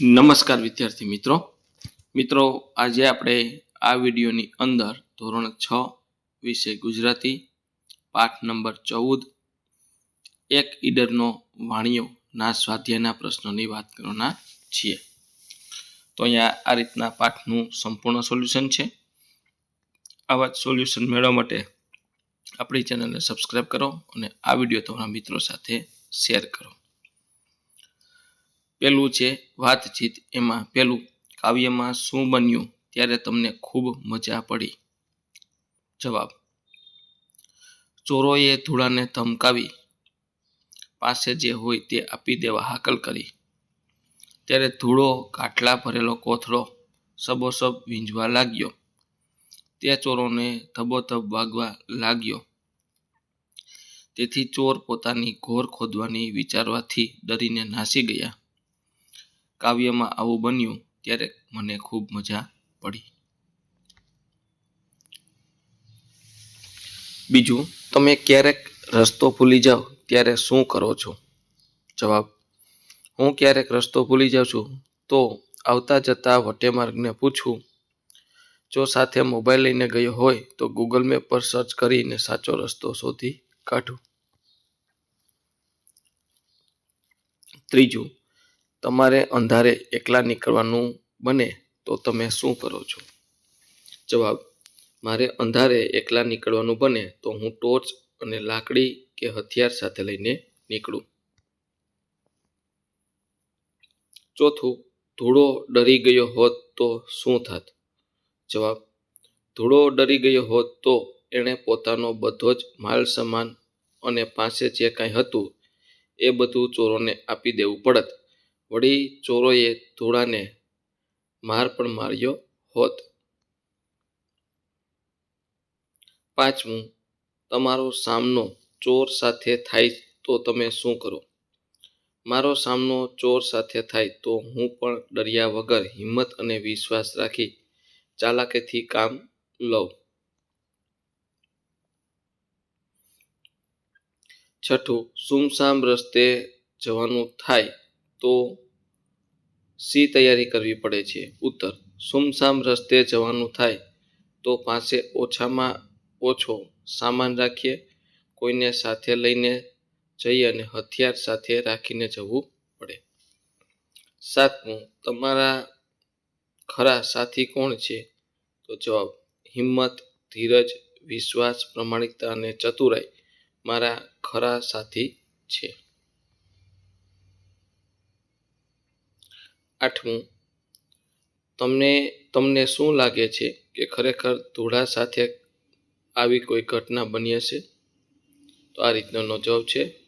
નમસ્કાર વિદ્યાર્થી મિત્રો. મિત્રો, આજે આપણે આ વિડીયોની અંદર ધોરણ છ વિષય ગુજરાતી, પાઠ નંબર ચૌદ, એક ઈડરનો વાણિયોના સ્વાધ્યાયના પ્રશ્નોની વાત કરવાના છીએ. તો અહીંયા આ રીતના પાઠનું સંપૂર્ણ સોલ્યુશન છે. આવા જ સોલ્યુશન મેળવવા માટે આપણી ચેનલને સબસ્ક્રાઈબ કરો અને આ વીડિયો તમારા મિત્રો સાથે શેર કરો. પેલું છે વાતચીત. એમાં પેલું કાવ્યમાં શું બન્યું ત્યારે તમને ખૂબ મજા પડી? જવાબ. ચોરોએ ધૂળાને ધમકાવી, પાસે જે હોય તે આપી દેવા, હાકલ કરી. ત્યારે ધૂળો કાટલા ભરેલો કોથળો સબોસબ વીંજવા લાગ્યો. તે ચોરોને ધબોધબ વાગવા લાગ્યો. તેથી ચોર પોતાની ઘોર ખોદવાની વિચારવાથી ડરીને નાસી ગયા. કાવ્યમાં આવું બન્યું ત્યારે મને ખૂબ મજા પડી. બીજું, તમે ક્યારેક રસ્તો ભૂલી જાઓ ત્યારે શું કરો છો? જવાબ, હું ક્યારેક રસ્તો ભૂલી જાઉં છું તો આવતા જતા વટેમાર્ગને પૂછું. જો સાથે મોબાઈલ લઈને ગયો હોય તો ગૂગલ મેપ પર સર્ચ કરીને સાચો રસ્તો શોધી કાઢું. ત્રીજું તમારે અંધારે એકલા નીકળવાનું બને તો તમે શું કરો છો? જવાબ, મારે અંધારે એકલા નીકળવાનું બને તો હું ટોર્ચ અને લાકડી કે હથિયાર સાથે લઈને નીકળું. ચોથું, ધૂળો ડરી ગયો હોત તો શું થાત? જવાબ, ધૂળો ડરી ગયો હોત તો એણે પોતાનો બધો જ માલ સામાન અને પાસે જે કાંઈ હતું એ બધું ચોરોને આપી દેવું પડત. વળી ચોરોએ ધોળાને માર પણ માર્યો હોત. પાંચમું, તમારો સામનો ચોર સાથે થાય તો તમે શું કરો? મારો સામનો ચોર સાથે થાય તો હું પણ ડર્યા વગર હિંમત અને વિશ્વાસ રાખી ચાલાકીથી કામ લઉં. છઠ્ઠું, સુમસામ રસ્તે જવાનું થાય તો સી તૈયારી કરવી પડે છે. ઉત્તર, સુમસામ રસ્તે જવાનું થાય તો પાસે ઓછામાં ઓછો સામાન રાખીએ, કોઈને સાથે લઈને જઈ અને હથિયાર સાથે રાખીને જવું પડે. સાતમું, તમારા ખરા સાથી કોણ છે? તો જવાબ, હિંમત, ધીરજ, વિશ્વાસ, પ્રમાણિકતા અને ચતુરાઈ મારા ખરા સાથી છે. આઠમું. તમને તમને શું લાગે છે કે ખરેખર ધૂળા સાથે આવી કોઈ ઘટના બની હશે? તો આ રીતનો જવાબ છે.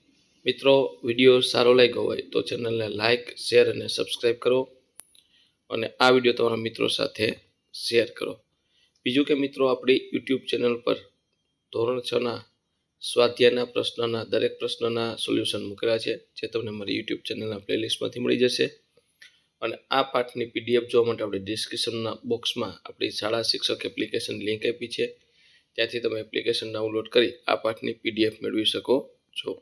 મિત્રો, વીડિયો સારો લાગ્યો હોય તો ચેનલને લાઇક શેર અને સબસ્ક્રાઈબ કરો. અને આ વીડિયો તમારા મિત્રો સાથે શેર કરો. બીજું કે મિત્રો, આપણી યુટ્યુબ ચેનલ પર ધોરણ છના સ્વાધ્યાયના પ્રશ્નના દરેક પ્રશ્નના સોલ્યુશન મૂકેલા છે, જે તમને મારી યુટ્યુબ ચેનલના પ્લેલિસ્ટમાંથી મળી જશે. અને આ પાઠની પીડીએફ જોવા માટે આપણે ડિસ્ક્રિપ્શનના બોક્સમાં આપણી શાળા શિક્ષક એપ્લિકેશન લિંક આપી છે. ત્યાંથી તમે એપ્લિકેશન ડાઉનલોડ કરી આ પાઠની પીડીએફ મેળવી શકો છો.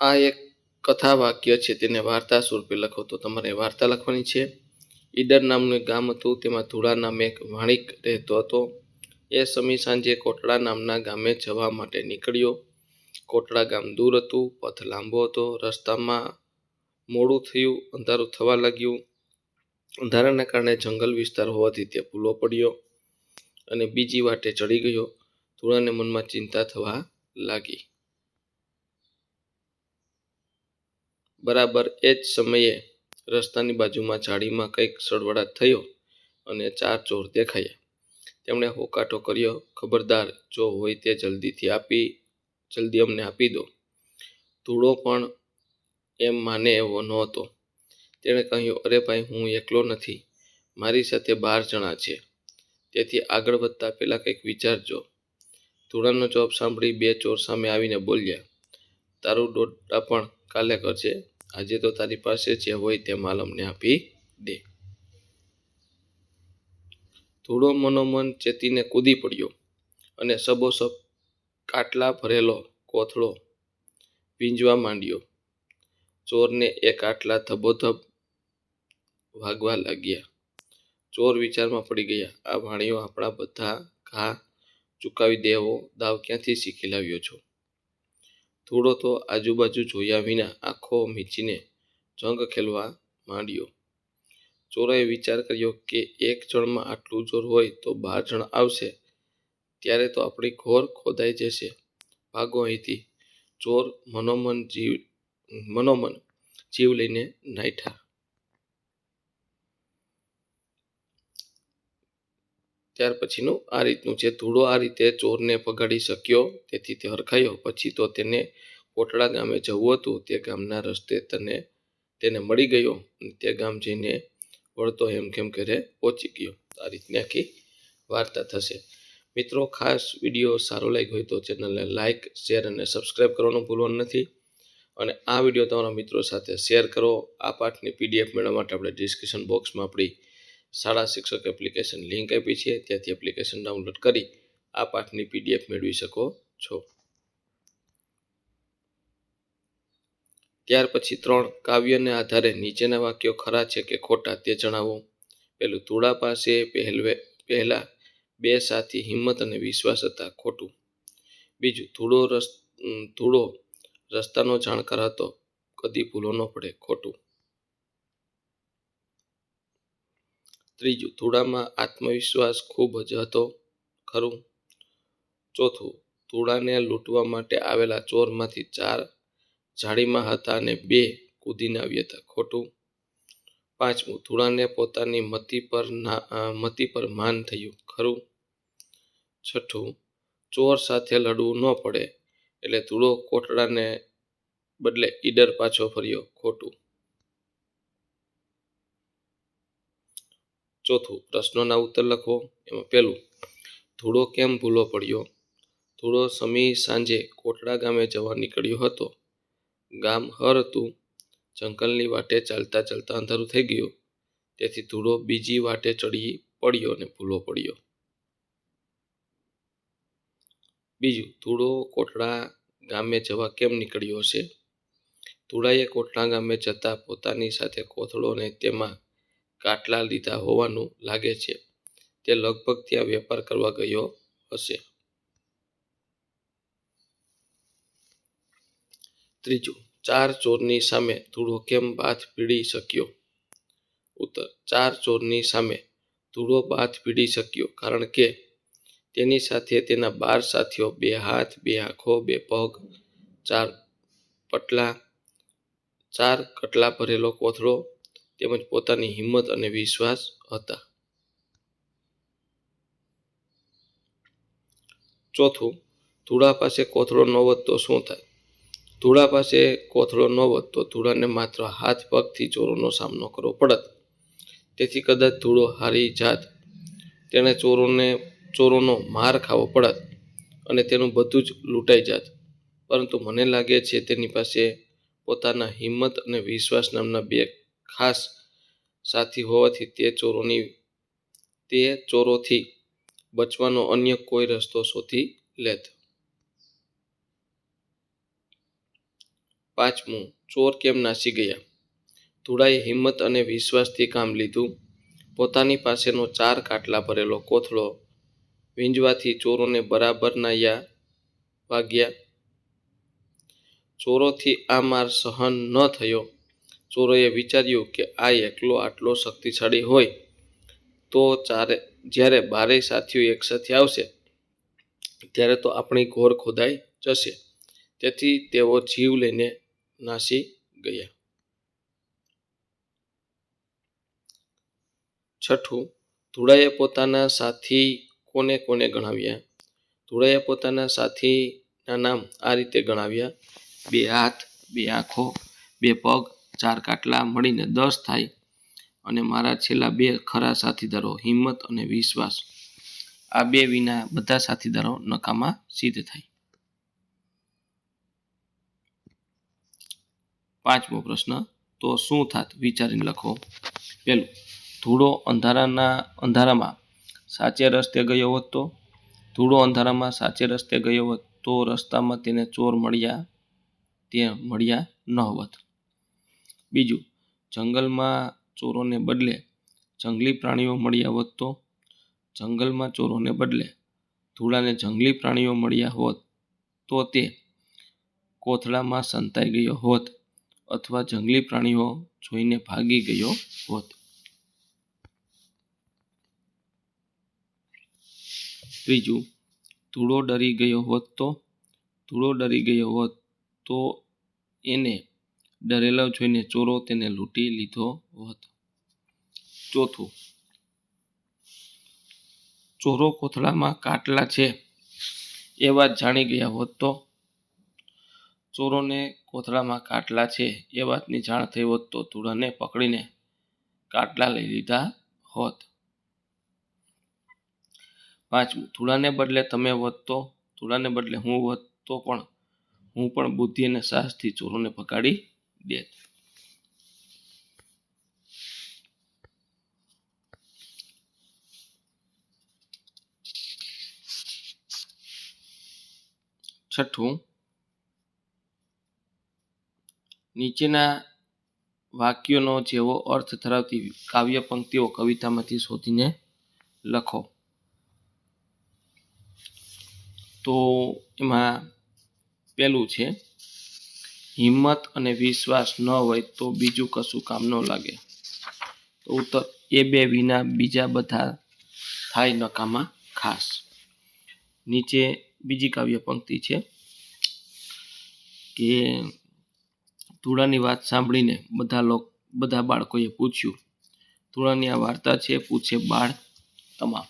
આ એક કથા વાક્ય છે, તેને વાર્તા સ્વરૂપે લખો. તો તમારે વાર્તા લખવાની છે. ઈડર નામનું એક ગામ હતું, તેમાં ધુળા નામે એક વાણિક રહેતો હતો. એ સમી સાંજે કોટડા નામના ગામે જવા માટે નીકળ્યો. કોટડા ગામ દૂર હતું, પથ લાંબો હતો, રસ્તામાં મોડું થયું, અંધારું થવા લાગ્યું. અંધારાના કારણે જંગલ વિસ્તાર હોવાથી તે ભૂલો પડ્યો અને બીજી વાટે ચડી ગયો. ધૂળાને મનમાં ચિંતા થવા લાગી. બરાબર એ જ સમયે રસ્તાની બાજુમાં ઝાડીમાં કંઈક સળવડાટ થયો અને ચાર ચોર દેખાયા. તેમણે હોકાટો કર્યો, ખબરદાર, જો હોય તે જલ્દીથી આપી જલ્દી અમને આપી દો. ધૂળો પણ એમ માને એવો નહોતો. તેણે કહ્યું, અરે ભાઈ, હું એકલો નથી. મારી સાથે બાર જણા છે. તેથી આગળ વધતા પહેલાં કંઈક વિચારજો. ધૂળાનો જવાબ સાંભળી બે ચોર સામે આવીને બોલ્યા, તારું ડોટા પણ કાલે કરજે. આજે તો તારી પાસે જે હોય તે માલ અમને આપી દે. ધૂળો મનોમન ચેતીને કૂદી પડ્યો અને સબોસબ કાટલા ભરેલો કોથળો વીંજવા માંડ્યો. ચોરને એક આટલા ધબોધબ વાગવા લાગ્યા. ચોર વિચારમાં પડી ગયા, આ વાણીઓ આપણા બધા ઘા ચૂકાવી દેવો, દાવ ક્યાંથી શીખી લાવ્યો છો? થોડો તો આજુબાજુ જોયા વિના આંખો મીચીને જંગ ખેલવા માંડ્યો. ચોરોએ વિચાર કર્યો કે એક જણમાં આટલું જોર હોય તો બાર જણ આવશે. ત્યારે તો આપણી ઘોર ખોદાઈ જશે. ભાગો અહીંથી. ચોર મનોમન જીવ મનોમન જીવ લઈને નાઠા ત્યાર પછીનું આ રીતનું છે. ધૂળો આ રીતે ચોરને પગાડી શક્યો, તેથી તે હરખાયો. પછી તો તેને કોટડા ગામે જવું હતું. તે ગામના રસ્તે તને, તેને મળી ગયો તે ગામ જઈને વળતો હેમખેમ ઘરે પહોંચી ગયો. આ રીતની આખી વાર્તા થશે. મિત્રો, ખાસ વીડિયો સારો લાગ્યો હોય તો ચેનલને લાઇક શેર અને સબસ્ક્રાઈબ કરવાનું ભૂલવાનું નથી. અને આ વીડિયો તમારા મિત્રો સાથે શેર કરો. આ પાઠની પીડીએફ મેળવવા માટે આપણે ડિસ્ક્રિપ્શન બોક્સમાં આપણી શાળા શિક્ષક એપ્લિકેશન લિંક આપી છે. ત્યાંથી એપ્લિકેશન ડાઉનલોડ કરી આ પાઠની પીડીએફ મેળવી શકો છો. ત્યાર પછી ત્રણ કાવ્યને આધારે નીચેના વાક્યો ખરા છે કે ખોટા તે જણાવો. પેલું તુળા પાસે, પહેલવે, પહેલા બે સાથી હિંમત અને વિશ્વાસ હતા, ખોટું. બીજું, ધૂળો રસ ધૂળો રસ્તાનો જાણકાર હતો, કદી ભૂલો ન પડે, ખોટું. ત્રીજું, ધૂળામાં આત્મવિશ્વાસ ખૂબ જ હતો, ખરું. ચોથું, ધૂળાને લૂંટવા માટે આવેલા ચોરમાંથી ચાર જાળીમાં હતા અને બે કૂદીને આવ્યા હતા, ખોટું. પાંચમું ધૂળાને પોતાની મતી પર ના મતી પર માન થયું. ખરું? છઠ્ઠું, ચોર સાથે લડવું ન પડે. એટલે ધૂળો કોટડાને બદલે ઈડર પાછો ફર્યો, ખોટું. ચોથું, પ્રશ્નોના ઉત્તર લખો. એમાં પહેલું, ધૂળો કેમ ભૂલો પડ્યો? ધૂળો સમી સાંજે કોટડા ગામે જવા નીકળ્યો હતો. ગામ હર હતું. જંગલની વાટે ચાલતા ચાલતા અંધારું થઈ ગયું. તેથી ધૂળો બીજી વાટે ચડી પડ્યો અને ભૂલો પડ્યો. બીજું, ધૂળો કોટડા ગામે જવા કેમ નીકળ્યો હશે? ધૂળાએ કોટડા ગામે જતા પોતાની સાથે કોથળો અને તેમાં કાટલા લીધા હોવાનું લાગે છે. તે લગભગ ત્યાં વેપાર કરવા ગયો હશે. ત્રીજું ચાર ચોરની સામે ધૂળો કેમ બાથ પીડી શક્યો? ઉત્તર, ચાર ચોરની સામે ધૂળો બાથ પીડી શક્યો કારણ કે તેની સાથે તેના બાર સાથીઓ બે હાથ, બે આંખો, બે પગ, ચાર પટલા, ચાર કટલા ભરેલો કોથળો તેમજ પોતાની હિંમત અને વિશ્વાસ હતા. ચોથું, ધૂળા પાસે કોથળો ન વધતો શું થાય? ધૂળા પાસે કોથળો ન વધતો ધૂળાને માત્ર હાથ પગથી ચોરોનો સામનો કરવો પડત. તેથી કદાચ ધૂળો હારી જાત. તેણે ચોરોને, ચોરોનો માર ખાવો પડત અને તેનું બધું જ લૂંટાઈ જાત. પરંતુ મને લાગે છે તેની પાસે પોતાના હિંમત અને વિશ્વાસ નામના બે ખાસ સાથી હોવાથી તે ચોરોની, તે ચોરોથી બચવાનો અન્ય કોઈ રસ્તો શોધી લેત. પાંચમું, ચોર કેમ નાસી ગયા? ધૂળાએ હિંમત અને વિશ્વાસથી કામ લીધું. પોતાની પાસેનો ચાર કાટલા ભરેલો કોથળો વીંજવાથી ચોરોને બરાબરના યા વાગ્યા. ચોરોથી આ માર સહન ન થયો. ચોરોએ વિચાર્યું કે આ એકલો આટલો શક્તિશાળી હોય તો ચારે, જ્યારે બારે સાથીઓ એકસાથે આવશે, ત્યારે તો આપણી ઘોર ખોદાઈ જશે. તેથી તેઓ જીવ લઈને નાસી ગયા છઠ્ઠું ધૂળાએ પોતાના સાથી કોને કોને ગણાવ્યા? ધૂળાએ પોતાના સાથીના નામ આ રીતે ગણાવ્યા. બે હાથ, બે આંખો, બે પગ, ચાર કાટલા મળીને દસ થાય અને મારા છેલ્લા બે ખરા સાથીદારો હિંમત અને વિશ્વાસ. આ બે વિના બધા સાથીદારો નકામા સિદ્ધ થાય. પાંચમો પ્રશ્ન, તો શું થાત? વિચારીને લખો. પહેલું, ધૂળો અંધારાના, અંધારામાં સાચે રસ્તે ગયો હોત તો? ધૂળો અંધારામાં સાચે રસ્તે ગયો હોત તો રસ્તામાં તેને ચોર મળ્યા, તે મળ્યા ન હોત. બીજું, જંગલમાં ચોરોને બદલે જંગલી પ્રાણીઓ મળ્યા હોત તો? જંગલમાં ચોરોને બદલે ધૂળાને જંગલી પ્રાણીઓ મળ્યા હોત તો તે કોથળામાં સંતાઈ ગયો હોત? અથવા જંગલી પ્રાણીઓ જોઈને ભાગી ગયો હોત. ત્રીજું, ધૂળો ડરી ગયો હોત તો? ધૂળો ડરી ગયો હોત તો એને ડરેલો જોઈને ચોરો તેને લૂંટી લીધો હોત. ચોથું, ચોરો કોથળામાં કાટલા છે એ વાત જાણી ગયા હોત તો? ચોરોને કોથળામાં કાટલા છે એ વાતની જાણ થઈ હોત તો ધૂળાને પકડીને કાટલા લઈ લીધા હોત. પાંચમું ધૂળાને બદલે તમે વધતો ધૂળાને બદલે હું વધતો પણ હું પણ બુદ્ધિ અને સાહસથી ચોરોને પકાડી દેત. છઠ્ઠું નીચેના વાક્યોનો જેવો અર્થ ધરાવતી કાવ્ય પંક્તિઓ કવિતામાંથી શોધીને લખો. તો એમાં પેલું છે, હિંમત અને વિશ્વાસ ન હોય તો બીજું કશું કામ ન લાગે. તો ઉત્તર, એ બે વિના બીજા બધા થાય નકામા ખાસ. નીચે બીજી કાવ્ય પંક્તિ છે, કે ધૂળાની વાત સાંભળીને બધા લોકો, બધા બાળકોએ પૂછ્યું ધૂળાની આ વાર્તા છે? પૂછે બાળ, તમામ.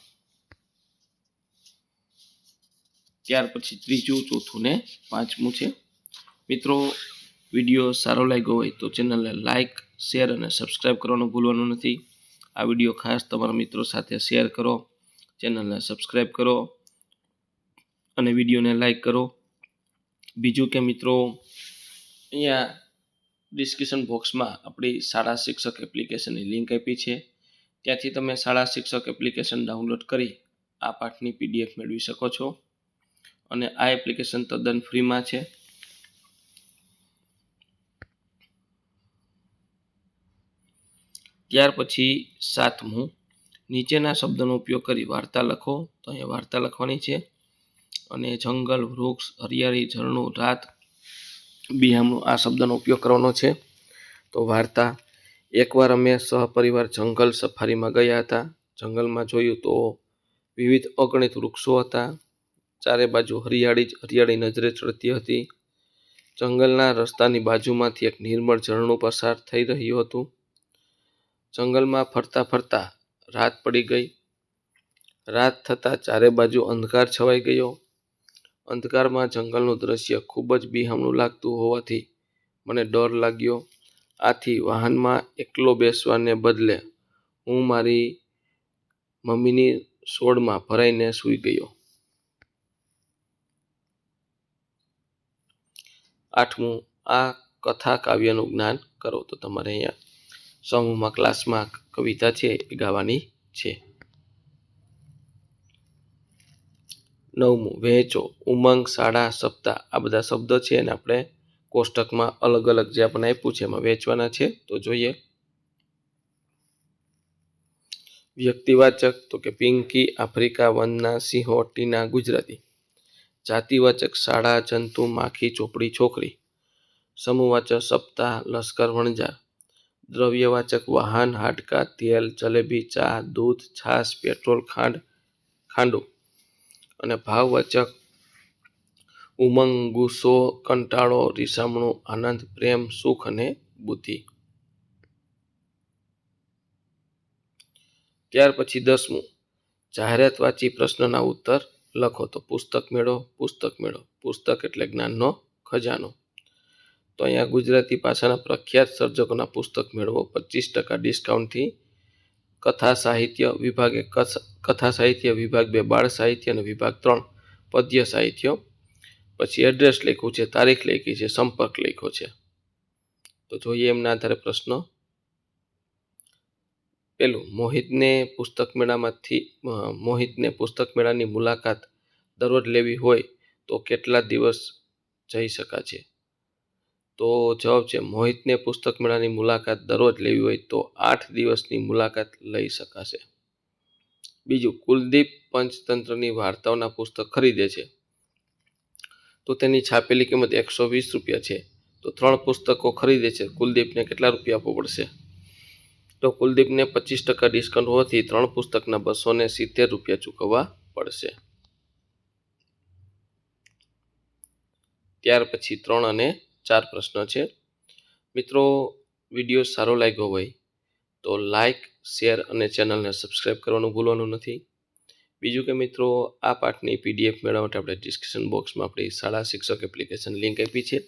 ત્યાર પછી ત્રીજું, ચોથું ને પાંચમું છે. મિત્રો, વીડિયો સારો લાગ્યો હોય તો ચેનલને લાઇક શેર અને સબસ્ક્રાઈબ કરવાનું ભૂલવાનું નથી. આ વીડિયો ખાસ તમારા મિત્રો સાથે શેર કરો, ચેનલને સબસ્ક્રાઈબ કરો અને વિડીયોને લાઇક કરો. બીજું કે મિત્રો, અહીંયા ડિસ્ક્રિપ્શન બોક્સમાં આપણી શાળા શિક્ષક એપ્લિકેશનની લિંક આપી છે. ત્યાંથી તમે શાળા શિક્ષક એપ્લિકેશન ડાઉનલોડ કરી આ પાઠની પીડીએફ મેળવી શકો છો. અને આ એપ્લિકેશન તદ્દન ફ્રીમાં છે. ત્યાર પછી સાતમું, નીચેના શબ્દનો ઉપયોગ કરી વાર્તા લખો. તો અહીંયા વાર્તા લખવાની છે. અને જંગલ, વૃક્ષ, હરિયાળી, ઝરણું, રાત બિહામણું આ શબ્દનો ઉપયોગ કરવાનો છે. તો વાર્તા, એકવાર અમે સહપરિવાર જંગલ સફારીમાં ગયા હતા. જંગલમાં જોયું તો વિવિધ અગણિત વૃક્ષો હતા. ચારે બાજુ હરિયાળી જ હરિયાળી નજરે ચડતી હતી. જંગલના રસ્તાની બાજુમાંથી એક નિર્મળ ઝરણું પસાર થઈ રહ્યું હતું. જંગલમાં ફરતા ફરતા રાત પડી ગઈ. રાત થતાં ચારે બાજુ અંધકાર છવાઈ ગયો. અંધકારમાં જંગલનું દ્રશ્ય ખૂબ જ બિહામણું લાગતું હોવાથી મને ડર લાગ્યો. આથી વાહનમાં એકલો બેસવાને બદલે હું મારી મમ્મીની સોડમાં ભરાઈને સૂઈ ગયો. આઠમું, આ કથા કાવ્યનું જ્ઞાન કરો તો તમારે અહીંયા સમૂહમાં ક્લાસમાં કવિતા છે એ ગાવાની છે. નવમું, વહેંચો, ઉમંગ શાળા સપ્તાહ, આ બધા શબ્દો છે અને આપણે કોષ્ટકમાં અલગ અલગ જે આપણને આપ્યું છે એમાં વહેંચવાના છે. તો જોઈએ. વ્યક્તિવાચક, તો કે પિંકી, આફ્રિકા, વનના સિંહો, ટીના, ગુજરાતી. જાતિવાચક શાળા જંતુ, માખી, ચોપડી, છોકરી. સમૂહવાચક સપ્તાહ, લશ્કર વણજાર દ્રવ્યવાચક, વાહન, હાડકા, તેલ, જલેબી, ચા, દૂધ, છાશ, પેટ્રોલ, ખાંડ, ખાંડું. અને ભાવવાચક ઉમંગ ગુસ્સો કંટાળો, રીસામણું, આનંદ, પ્રેમ, સુખ અને બુદ્ધિ. ત્યાર પછી દસમું, જાહેરાત વાંચી પ્રશ્નના ઉત્તર લખો તો પુસ્તક મેળો પુસ્તક મેળો, પુસ્તક એટલે જ્ઞાનનો ખજાનો. તો અહીંયા ગુજરાતી ભાષાના પ્રખ્યાત સર્જકોના પુસ્તક મેળવો પચીસ ટકા ડિસ્કાઉન્ટથી કથા સાહિત્ય વિભાગે કથા સાહિત્ય વિભાગ બે, બાળ સાહિત્ય અને વિભાગ ત્રણ, પદ્ય સાહિત્ય. પછી એડ્રેસ લખ્યું છે, તારીખ લખી છે, સંપર્ક લખ્યો છે. તો જોઈએ એમના આધારે પ્રશ્ન. પેલું, મોહિતને પુસ્તક મેળામાંથી મોહિતને પુસ્તક મેળાની મુલાકાત દરરોજ લેવી હોય તો કેટલા દિવસ જઈ શકાશે તો જવાબ છે, મોહિતને પુસ્તક મેળાની મુલાકાત દરરોજ લેવી હોય તો આઠ દિવસની મુલાકાત લઈ શકાશે. બીજું, કુલદીપ પંચતંત્રની વાર્તાઓના પુસ્તક ખરીદે છે. તો તેની છાપેલી કિંમત એકસો વીસ રૂપિયા છે. તો ત્રણ પુસ્તકો ખરીદે છે. કુલદીપને કેટલા રૂપિયા આપવો પડશે? તો કુલદીપને પચીસ ટકા ડિસ્કાઉન્ટ હોવાથી ત્રણ પુસ્તકના બસો ને સિત્તેર રૂપિયા ચૂકવવા પડશે. ત્યાર પછી ત્રણ અને ચાર પ્રશ્ન છે. મિત્રો, વીડિયો સારો લાગ્યો હોય તો લાઇક શેર અને ચેનલને સબસ્ક્રાઈબ કરવાનું ભૂલવાનું નથી. બીજું કે મિત્રો, આ પાઠની પીડીએફ મેળવવા માટે આપણે ડિસ્ક્રિપ્શન બોક્સમાં આપણી શાળા શિક્ષક એપ્લિકેશન લિંક આપી છે.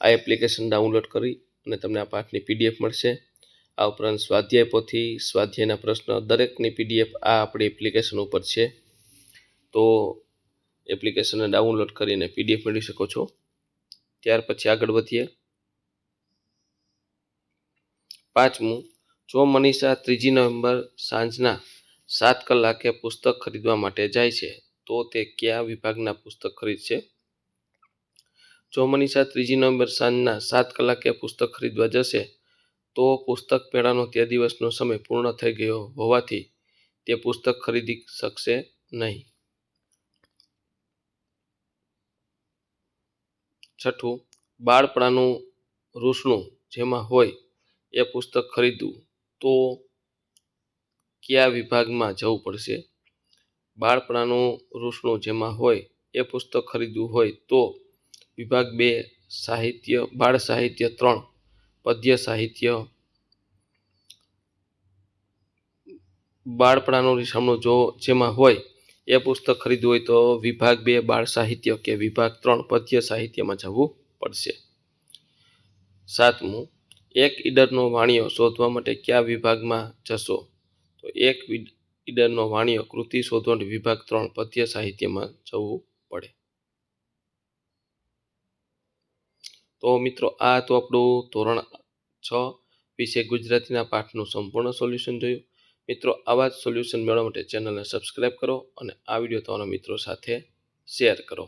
આ એપ્લિકેશન ડાઉનલોડ કરી અને તમને આ પાઠની પીડીએફ મળશે. આ ઉપરાંત સ્વાધ્યાય પોથી સ્વાધ્યાયના પ્રશ્ન દરેકની પીડીએફ આ આપણી એપ્લિકેશન ઉપર છે. તો એપ્લિકેશનને ડાઉનલોડ કરીને પીડીએફ મેળવી શકો છો. ત્યાર પછી આગળ વધીએ. પાંચમું, જો મનીષા ત્રીજી નવેમ્બર સાંજના સાત કલાકે પુસ્તક ખરીદવા માટે જાય છે, તો તે કયા વિભાગના પુસ્તક ખરીદશે? જો મનીષા ત્રીજી નવેમ્બર સાંજના સાત કલાકે પુસ્તક ખરીદવા જશે, તો પુસ્તક મેળાનો તે દિવસનો સમય પૂર્ણ થઈ ગયો હોવાથી તે પુસ્તક ખરીદી શકશે નહીં. છઠ્ઠું બાળપણાનું રૂસણું જેમાં હોય એ પુસ્તક ખરીદવું. તો કયા વિભાગમાં જવું પડશે? બાળપણાનું રૂસણું જેમાં હોય એ પુસ્તક ખરીદવું હોય તો વિભાગ બે, સાહિત્ય, બાળ સાહિત્ય ત્રણ, પદ્ય સાહિત્ય, બાળપણાનું રીસામણું જો જેમાં હોય એ પુસ્તક ખરીદવું હોય તો વિભાગ બે, બાળ સાહિત્ય કે વિભાગ ત્રણ પદ્ય સાહિત્યમાં જવું પડશે. સાતમું, એક ઈડરનો વાણિયો શોધવા માટે કયા વિભાગમાં જશો? તો એક ઈડરનો વાણિયો કૃતિ શોધવા વિભાગ ત્રણ પદ્ય સાહિત્યમાં જવું પડે. તો મિત્રો, આ તો આપણું ધોરણ છ વિશે ગુજરાતીના પાઠનું સંપૂર્ણ સોલ્યુશન જોયું. મિત્રો, આવા જ સોલ્યુશન મેળવવા માટે ચેનલને સબસ્ક્રાઈબ કરો અને આ વીડિયો તમારા મિત્રો સાથે શેર કરો.